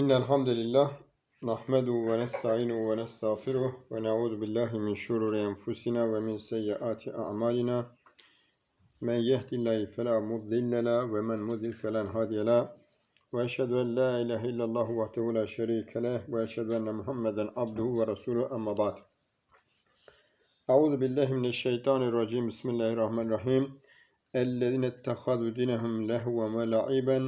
إن الحمد لله نحمده ونستعينه ونستغفره ونعوذ بالله من شرور أنفسنا ومن سيئات أعمالنا. من يهد الله فلا مضل له ومن مضل فلا هادي له. وأشهد أن لا إله إلا الله وحده لا شريك له وأشهد أن محمدا عبده ورسوله. أما بعد أعوذ بالله من الشيطان الرجيم. بسم الله الرحمن الرحيم. الذين اتخذوا دينهم لهوا ولعبا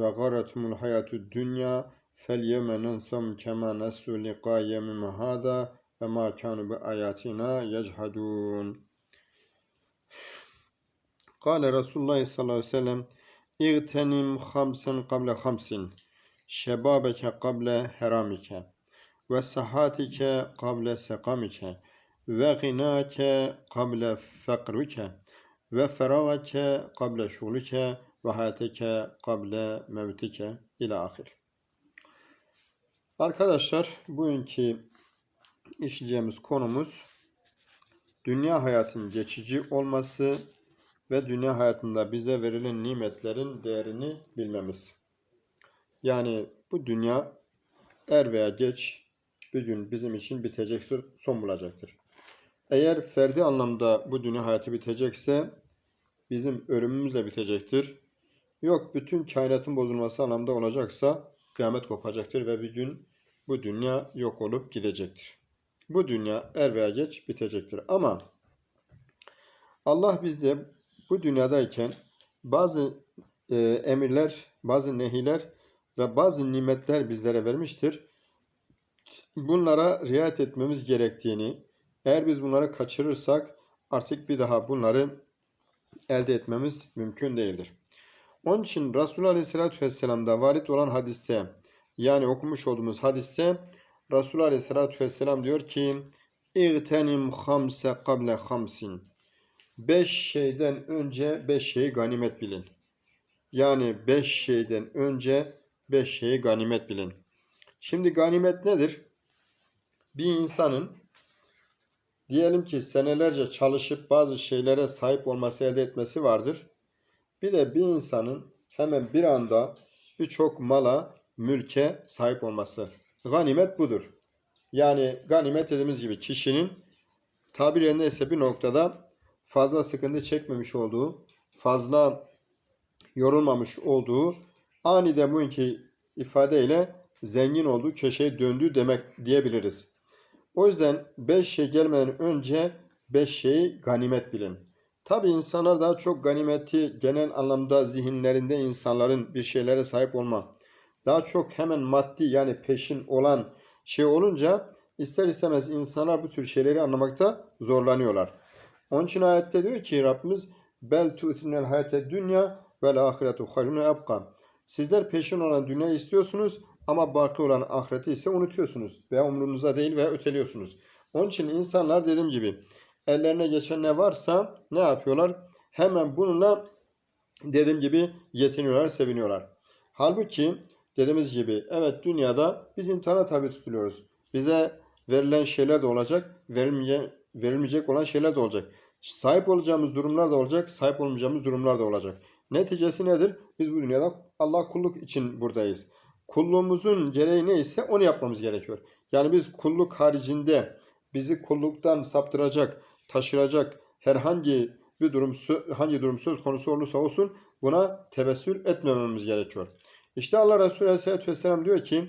وغرتهم الحياة الدنيا فاليوم ننسهم كما نسوا لقاء يوم هذا وما كانوا بآياتنا يجحدون. قال رسول الله صلى الله عليه وسلم اغتنم خمسا قبل خمس شبابك قبل حرامك وصحاتك قبل سقامك وغناك قبل فقرك وفراغك قبل شغلك وحياتك قبل موتك. إلى آخر. Arkadaşlar bugünkü işleyeceğimiz konumuz dünya hayatın geçici olması ve dünya hayatında bize verilen nimetlerin değerini bilmemiz. Yani bu dünya er veya geç bir gün bizim için bitecektir, son bulacaktır. Eğer ferdi anlamda bu dünya hayatı bitecekse bizim ölümümüzle bitecektir. Yok bütün kainatın bozulması anlamda olacaksa kıyamet kopacaktır ve bir gün bu dünya yok olup gidecektir. Bu dünya er veya geç bitecektir. Ama Allah bizde bu dünyadayken bazı e, emirler, bazı nehiler ve bazı nimetler bizlere vermiştir. Bunlara riayet etmemiz gerektiğini, eğer biz bunları kaçırırsak artık bir daha bunları elde etmemiz mümkün değildir. Onun için Resulullah Aleyhisselatü Vesselam'da varit olan hadiste yani okumuş olduğumuz hadiste Resulullah Aleyhisselatü Vesselam diyor ki İğtenim hamse kable hamsin Beş şeyden önce beş şeyi ganimet bilin. Yani beş şeyden önce beş şeyi ganimet bilin. Şimdi ganimet nedir? Bir insanın diyelim ki senelerce çalışıp bazı şeylere sahip olması elde etmesi vardır. Bir de bir insanın hemen bir anda birçok mala, mülke sahip olması. Ganimet budur. Yani ganimet dediğimiz gibi kişinin tabir yerine ise bir noktada fazla sıkıntı çekmemiş olduğu, fazla yorulmamış olduğu, aniden bugünkü ifadeyle zengin olduğu, köşeye döndüğü demek diyebiliriz. O yüzden beş şey gelmeden önce beş şeyi ganimet bilin. Tabi insanlar daha çok ganimeti genel anlamda zihinlerinde insanların bir şeylere sahip olma. Daha çok hemen maddi yani peşin olan şey olunca ister istemez insanlar bu tür şeyleri anlamakta zorlanıyorlar. Onun için ayette diyor ki Rabbimiz bel tu'tinel hayate dünya vel ahiretu hayrun abqa. Sizler peşin olan dünya istiyorsunuz ama baki olan ahireti ise unutuyorsunuz veya umrunuza değil veya öteliyorsunuz. Onun için insanlar dediğim gibi ellerine geçen ne varsa ne yapıyorlar? Hemen bununla dediğim gibi yetiniyorlar, seviniyorlar. Halbuki dediğimiz gibi evet dünyada biz imtihana tabi tutuluyoruz. Bize verilen şeyler de olacak, verilmeyecek, verilmeyecek olan şeyler de olacak. Sahip olacağımız durumlar da olacak, sahip olmayacağımız durumlar da olacak. Neticesi nedir? Biz bu dünyada Allah kulluk için buradayız. Kulluğumuzun gereği neyse onu yapmamız gerekiyor. Yani biz kulluk haricinde bizi kulluktan saptıracak, taşıracak herhangi bir durum hangi durum söz konusu olursa olsun buna tevessül etmememiz gerekiyor. İşte Allah Resulü Aleyhisselatü Vesselam diyor ki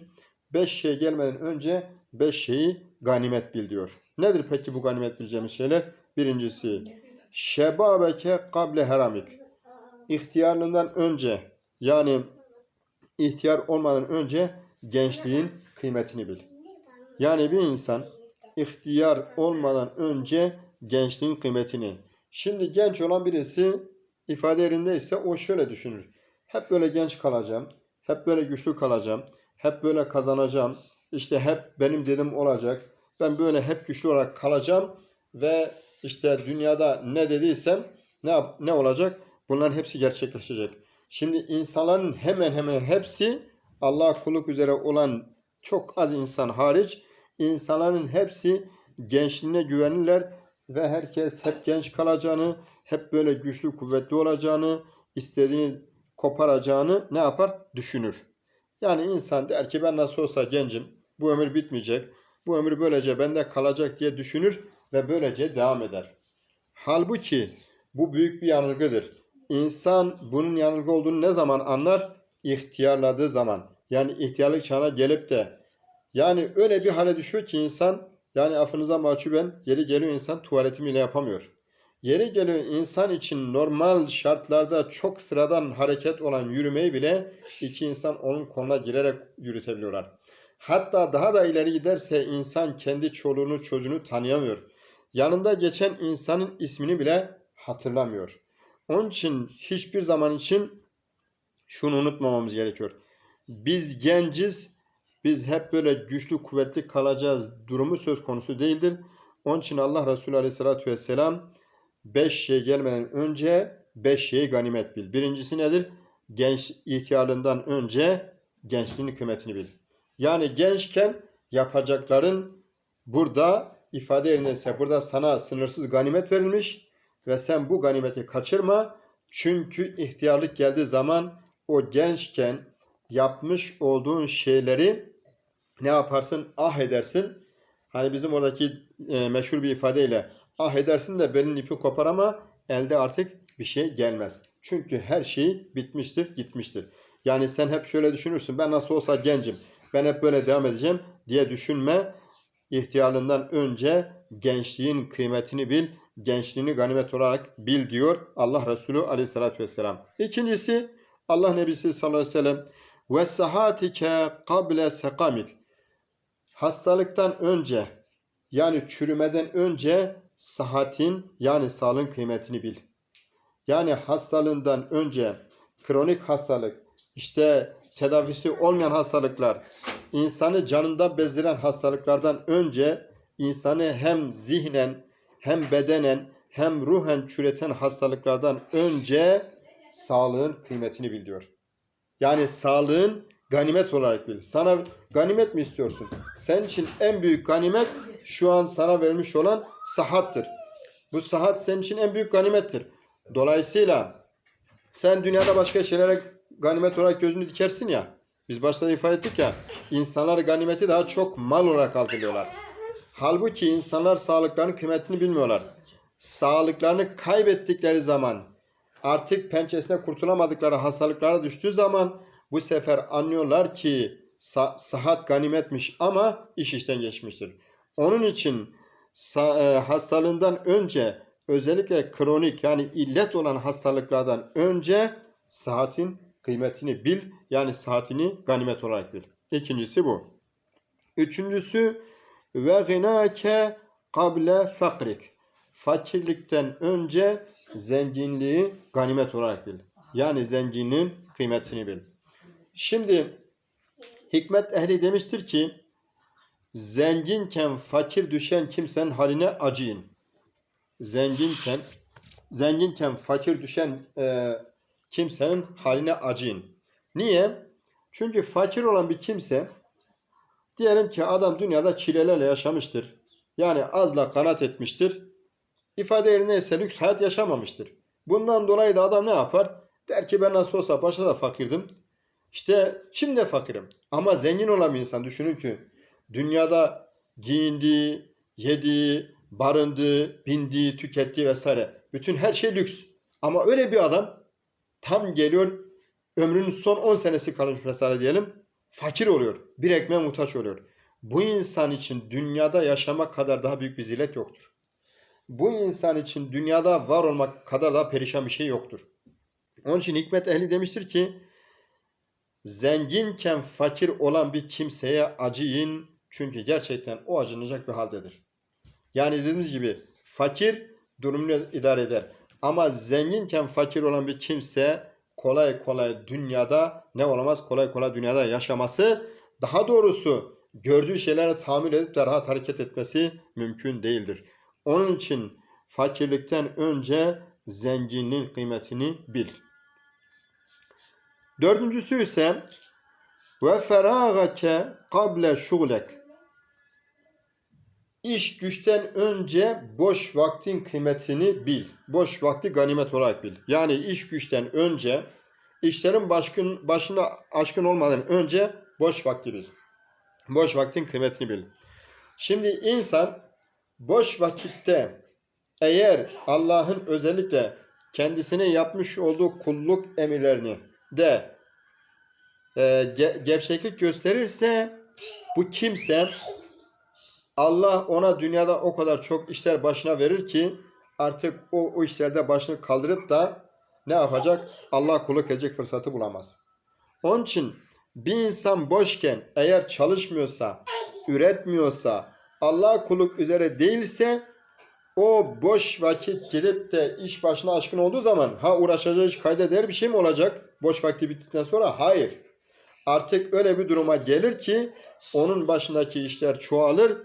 beş şey gelmeden önce beş şeyi ganimet bil diyor. Nedir peki bu ganimet bileceğimiz şeyler? Birincisi şebabeke kable heramik. İhtiyarlığından önce yani ihtiyar olmadan önce gençliğin kıymetini bil. Yani bir insan ihtiyar olmadan önce gençliğin kıymetini. Şimdi genç olan birisi ifade yerinde ise o şöyle düşünür. Hep böyle genç kalacağım. Hep böyle güçlü kalacağım. Hep böyle kazanacağım. İşte hep benim dedim olacak. Ben böyle hep güçlü olarak kalacağım ve işte dünyada ne dediysem ne ne olacak? Bunların hepsi gerçekleşecek. Şimdi insanların hemen hemen hepsi Allah kulluk üzere olan çok az insan hariç insanların hepsi gençliğine güvenirler ve herkes hep genç kalacağını, hep böyle güçlü kuvvetli olacağını, istediğini koparacağını ne yapar? Düşünür. Yani insan der ki ben nasıl olsa gencim, bu ömür bitmeyecek, bu ömür böylece bende kalacak diye düşünür ve böylece devam eder. Halbuki bu büyük bir yanılgıdır. İnsan bunun yanılgı olduğunu ne zaman anlar? İhtiyarladığı zaman. Yani ihtiyarlık çağına gelip de yani öyle bir hale düşüyor ki insan yani affınıza mahcuben yeri geliyor insan tuvaletini bile yapamıyor. Yeri geliyor insan için normal şartlarda çok sıradan hareket olan yürümeyi bile iki insan onun koluna girerek yürütebiliyorlar. Hatta daha da ileri giderse insan kendi çoluğunu çocuğunu tanıyamıyor. Yanında geçen insanın ismini bile hatırlamıyor. Onun için hiçbir zaman için şunu unutmamamız gerekiyor. Biz genciz, biz hep böyle güçlü kuvvetli kalacağız durumu söz konusu değildir. Onun için Allah Resulü Aleyhisselatü Vesselam beş şey gelmeden önce beş şeyi ganimet bil. Birincisi nedir? Genç ihtiyarlığından önce gençliğin kıymetini bil. Yani gençken yapacakların burada ifade yerindeyse burada sana sınırsız ganimet verilmiş ve sen bu ganimeti kaçırma. Çünkü ihtiyarlık geldiği zaman o gençken yapmış olduğun şeyleri ne yaparsın? Ah edersin. Hani bizim oradaki e, meşhur bir ifadeyle ah edersin de belin ipi kopar ama elde artık bir şey gelmez. Çünkü her şey bitmiştir, gitmiştir. Yani sen hep şöyle düşünürsün. Ben nasıl olsa gencim. Ben hep böyle devam edeceğim diye düşünme. İhtiyarlığından önce gençliğin kıymetini bil. Gençliğini ganimet olarak bil diyor Allah Resulü aleyhissalatü vesselam. İkincisi Allah Nebisi sallallahu aleyhi ve sellem ve sahatike kable sekamik hastalıktan önce yani çürümeden önce sıhhatin yani sağlığın kıymetini bil. Yani hastalığından önce kronik hastalık, işte tedavisi olmayan hastalıklar, insanı canında bezdiren hastalıklardan önce insanı hem zihnen hem bedenen hem ruhen çüreten hastalıklardan önce sağlığın kıymetini bil diyor. Yani sağlığın ganimet olarak bil. Sana ganimet mi istiyorsun? Senin için en büyük ganimet şu an sana verilmiş olan sahattır. Bu sahat senin için en büyük ganimettir. Dolayısıyla sen dünyada başka şeylere ganimet olarak gözünü dikersin ya. Biz başta ifade ettik ya. insanlar ganimeti daha çok mal olarak algılıyorlar. Halbuki insanlar sağlıklarının kıymetini bilmiyorlar. Sağlıklarını kaybettikleri zaman artık pençesine kurtulamadıkları hastalıklara düştüğü zaman bu sefer anlıyorlar ki sa- sıhhat ganimetmiş ama iş işten geçmiştir. Onun için e, hastalığından önce özellikle kronik yani illet olan hastalıklardan önce sıhhatin kıymetini bil. Yani sıhhatini ganimet olarak bil. İkincisi bu. Üçüncüsü ve gınake kable fakrik. Fakirlikten önce zenginliği ganimet olarak bil. Yani zenginin kıymetini bil. Şimdi hikmet ehli demiştir ki zenginken fakir düşen kimsenin haline acıyın. Zenginken zenginken fakir düşen e, kimsenin haline acıyın. Niye? Çünkü fakir olan bir kimse diyelim ki adam dünyada çilelerle yaşamıştır. Yani azla kanat etmiştir. İfade yerine ise lüks hayat yaşamamıştır. Bundan dolayı da adam ne yapar? Der ki ben nasıl olsa başta da fakirdim. İşte şimdi de fakirim. Ama zengin olan bir insan düşünün ki dünyada giyindiği, yediği, barındığı, bindiği, tükettiği vesaire. Bütün her şey lüks. Ama öyle bir adam tam geliyor ömrünün son 10 senesi kalmış mesela diyelim. Fakir oluyor. Bir ekmeğe muhtaç oluyor. Bu insan için dünyada yaşamak kadar daha büyük bir zillet yoktur. Bu insan için dünyada var olmak kadar daha perişan bir şey yoktur. Onun için hikmet ehli demiştir ki zenginken fakir olan bir kimseye acıyın çünkü gerçekten o acınacak bir haldedir. Yani dediğimiz gibi fakir durumunu idare eder. Ama zenginken fakir olan bir kimse kolay kolay dünyada ne olamaz? Kolay kolay dünyada yaşaması daha doğrusu gördüğü şeylere tahammül edip de rahat hareket etmesi mümkün değildir. Onun için fakirlikten önce zenginin kıymetini bil. Dördüncüsü ise ve feragake kable şuglek. İş güçten önce boş vaktin kıymetini bil. Boş vakti ganimet olarak bil. Yani iş güçten önce işlerin başkın, başına aşkın olmadan önce boş vakti bil. Boş vaktin kıymetini bil. Şimdi insan boş vakitte eğer Allah'ın özellikle kendisine yapmış olduğu kulluk emirlerini de e, ge- gevşeklik gösterirse bu kimse Allah ona dünyada o kadar çok işler başına verir ki artık o, o işlerde başını kaldırıp da ne yapacak? Allah kulluk edecek fırsatı bulamaz. Onun için bir insan boşken eğer çalışmıyorsa, üretmiyorsa, Allah kulluk üzere değilse o boş vakit gidip de iş başına aşkın olduğu zaman ha uğraşacağı iş kayda değer bir şey mi olacak? Boş vakti bittikten sonra hayır. Artık öyle bir duruma gelir ki onun başındaki işler çoğalır.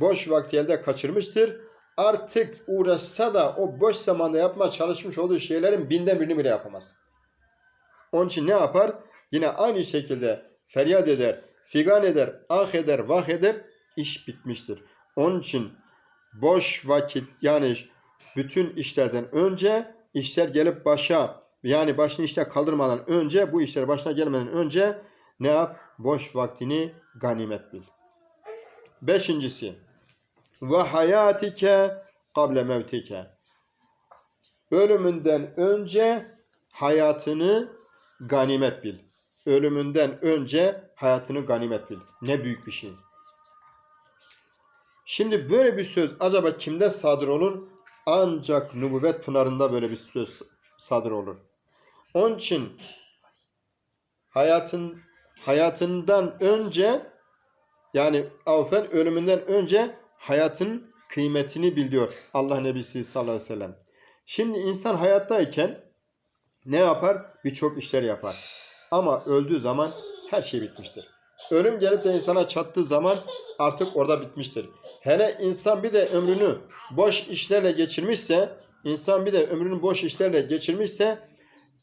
Boş vakti elde kaçırmıştır. Artık uğraşsa da o boş zamanda yapma çalışmış olduğu şeylerin binden birini bile yapamaz. Onun için ne yapar? Yine aynı şekilde feryat eder, figan eder, ah eder, vah eder, iş bitmiştir. Onun için boş vakit yani bütün işlerden önce işler gelip başa yani başını işte kaldırmadan önce bu işler başına gelmeden önce ne yap? Boş vaktini ganimet bil. Beşincisi ve hayatike kable mevtike. Ölümünden önce hayatını ganimet bil. Ölümünden önce hayatını ganimet bil. Ne büyük bir şey. Şimdi böyle bir söz acaba kimde sadır olur? Ancak nübüvvet pınarında böyle bir söz sadır olur. Onun için hayatın hayatından önce yani afen ölümünden önce hayatın kıymetini bil diyor Allah Nebisi sallallahu aleyhi ve sellem. Şimdi insan hayattayken ne yapar? Birçok işler yapar. Ama öldüğü zaman her şey bitmiştir. Ölüm gelip de insana çattığı zaman artık orada bitmiştir. Hele insan bir de ömrünü boş işlerle geçirmişse, insan bir de ömrünü boş işlerle geçirmişse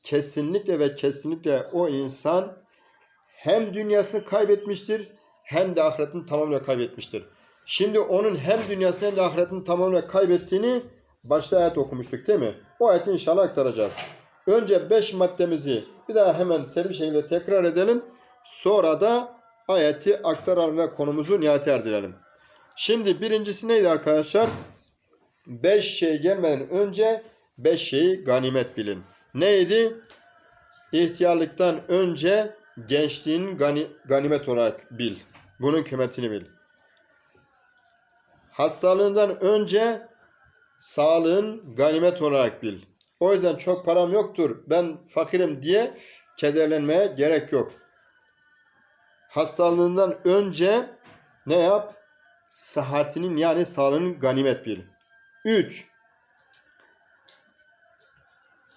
kesinlikle ve kesinlikle o insan hem dünyasını kaybetmiştir hem de ahiretini tamamıyla kaybetmiştir. Şimdi onun hem dünyasını hem de ahiretini tamamıyla kaybettiğini başta ayet okumuştuk değil mi? O ayeti inşallah aktaracağız. Önce 5 maddemizi bir daha hemen seri bir şekilde tekrar edelim. Sonra da ayeti aktaralım ve konumuzu nihayete erdirelim. Şimdi birincisi neydi arkadaşlar? 5 şey gelmeden önce 5 şeyi ganimet bilin. Neydi? İhtiyarlıktan önce gençliğin gani, ganimet olarak bil. Bunun kıymetini bil. Hastalığından önce sağlığın ganimet olarak bil. O yüzden çok param yoktur, ben fakirim diye kederlenmeye gerek yok. Hastalığından önce ne yap? Sıhhatinin yani sağlığının ganimet bil. 3.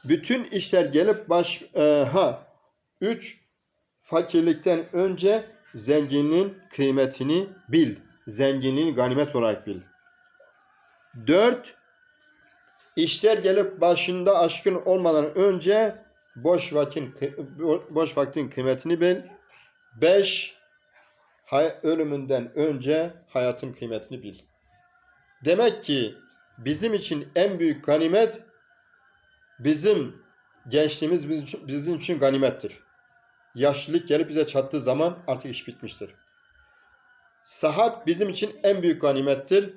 Bütün işler gelip baş e, ha 3 fakirlikten önce zenginliğin kıymetini bil. Zenginliğin ganimet olarak bil. 4 İşler gelip başında aşkın olmadan önce boş vaktin boş vaktin kıymetini bil. 5 ölümünden önce hayatın kıymetini bil. Demek ki bizim için en büyük ganimet bizim gençliğimiz bizim için ganimettir. Yaşlılık gelip bize çattığı zaman artık iş bitmiştir. Sahat bizim için en büyük ganimettir.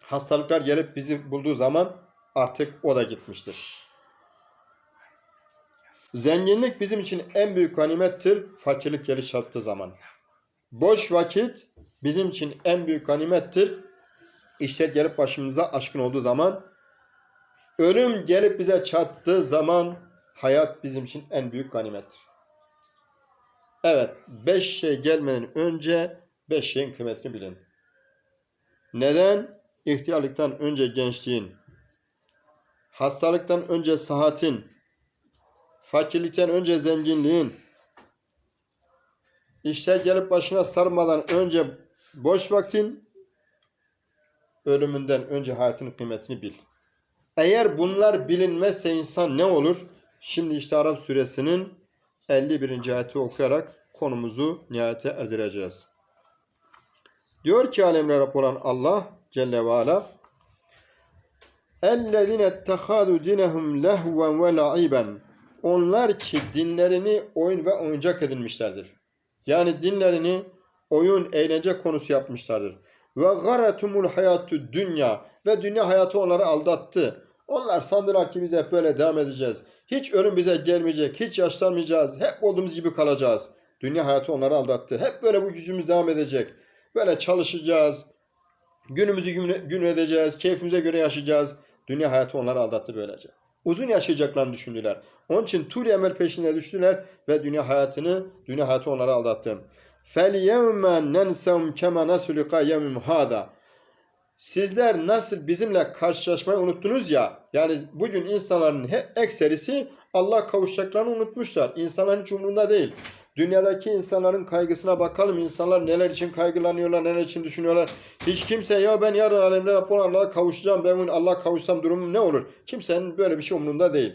Hastalıklar gelip bizi bulduğu zaman artık o da gitmiştir. Zenginlik bizim için en büyük ganimettir. Fakirlik gelip çattığı zaman. Boş vakit bizim için en büyük ganimettir. İşler gelip başımıza aşkın olduğu zaman. Ölüm gelip bize çattığı zaman hayat bizim için en büyük ganimettir. Evet, beş şey gelmeden önce beş şeyin kıymetini bilin. Neden? İhtiyarlıktan önce gençliğin, hastalıktan önce sıhhatin, fakirlikten önce zenginliğin, işler gelip başına sarmadan önce boş vaktin, ölümünden önce hayatın kıymetini bil. Eğer bunlar bilinmezse insan ne olur? Şimdi işte Arap suresinin 51. ayeti okuyarak konumuzu nihayete erdireceğiz. Diyor ki alemler Rab olan Allah Celle ve Ala اَلَّذِينَ اتَّخَذُوا دِينَهُمْ لَهْوًا وَلَعِبًا onlar ki dinlerini oyun ve oyuncak edinmişlerdir. Yani dinlerini oyun, eğlence konusu yapmışlardır. Ve garatumul hayatü dünya ve dünya hayatı onları aldattı. Onlar sandılar ki biz hep böyle devam edeceğiz. Hiç ölüm bize gelmeyecek, hiç yaşlanmayacağız, hep olduğumuz gibi kalacağız. Dünya hayatı onları aldattı. Hep böyle bu gücümüz devam edecek. Böyle çalışacağız, günümüzü gün, gün edeceğiz, keyfimize göre yaşayacağız. Dünya hayatı onları aldattı böylece. Uzun yaşayacaklarını düşündüler. Onun için tur emel peşine düştüler ve dünya hayatını, dünya hayatı onları aldattı. فَالْيَوْمَ نَنْسَوْمْ كَمَا نَسُلِقَ يَوْمِمْ هَذَا Sizler nasıl bizimle karşılaşmayı unuttunuz ya, yani bugün insanların ekserisi Allah kavuşacaklarını unutmuşlar. İnsanların hiç umurunda değil. Dünyadaki insanların kaygısına bakalım. İnsanlar neler için kaygılanıyorlar, neler için düşünüyorlar. Hiç kimse ya ben yarın alemde Rabbim Allah'a kavuşacağım, ben Allah kavuşsam durumum ne olur? Kimsenin böyle bir şey umurunda değil.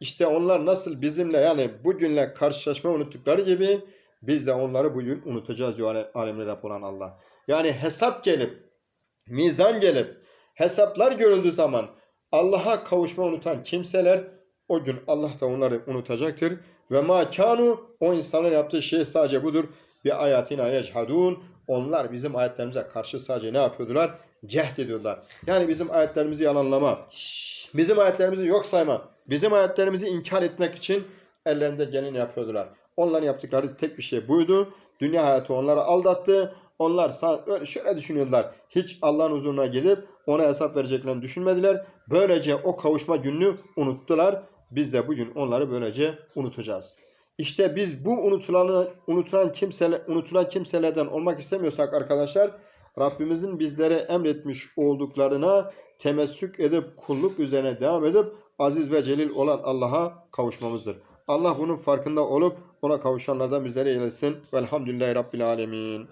İşte onlar nasıl bizimle yani bugünle karşılaşmayı unuttukları gibi biz de onları bugün unutacağız diyor alemde Rabbim Allah. Yani hesap gelip, mizan gelip, hesaplar görüldüğü zaman Allah'a kavuşma unutan kimseler o gün Allah da onları unutacaktır. Ve ma kanu o insanların yaptığı şey sadece budur. Bir ayatina yechadun. Onlar bizim ayetlerimize karşı sadece ne yapıyordular? Cehd ediyorlar. Yani bizim ayetlerimizi yalanlama, bizim ayetlerimizi yok sayma, bizim ayetlerimizi inkar etmek için ellerinde geleni yapıyordular. Onların yaptıkları tek bir şey buydu. Dünya hayatı onları aldattı. Onlar öyle şöyle düşünüyorlar. Hiç Allah'ın huzuruna gelip ona hesap vereceklerini düşünmediler. Böylece o kavuşma gününü unuttular. Biz de bugün onları böylece unutacağız. İşte biz bu unutulanı unutulan kimseler unutulan kimselerden olmak istemiyorsak arkadaşlar Rabbimizin bizlere emretmiş olduklarına temessük edip kulluk üzerine devam edip aziz ve celil olan Allah'a kavuşmamızdır. Allah bunun farkında olup ona kavuşanlardan bizlere eylesin. Velhamdülillahi Rabbil Alemin.